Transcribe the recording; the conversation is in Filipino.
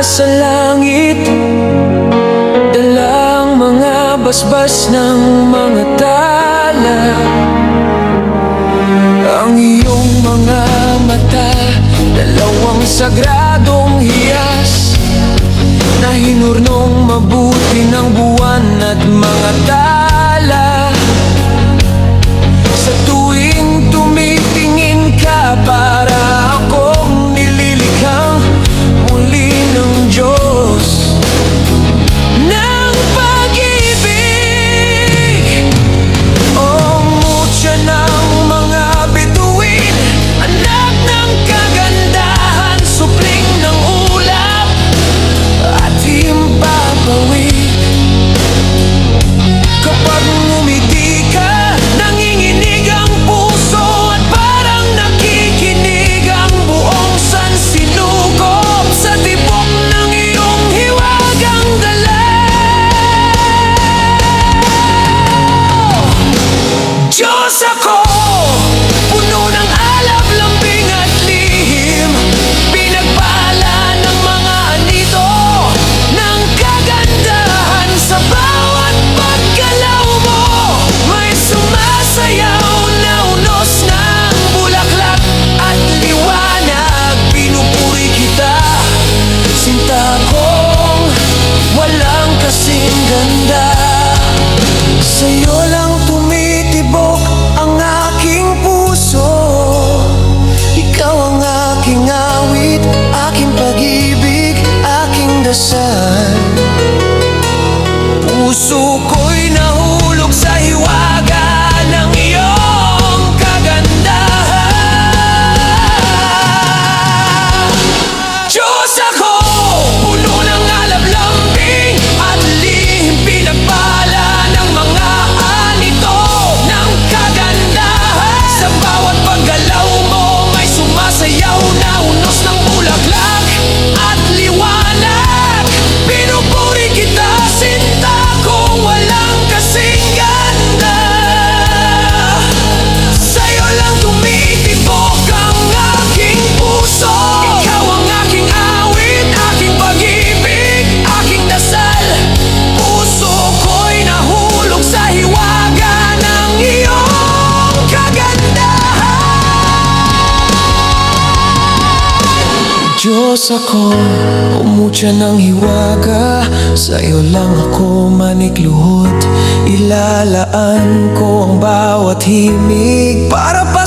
sa langit. Dalang mga basbas ng mga tala. Ang iyong mga mata Dalawang sagradong hias Na hinurnong mabuti ng buwan at mga tala. yourself Diyos ako Umutya ng hiwaga. Sa'yo lang ako manikluhod Ilalaan ko ang bawat himig Para pa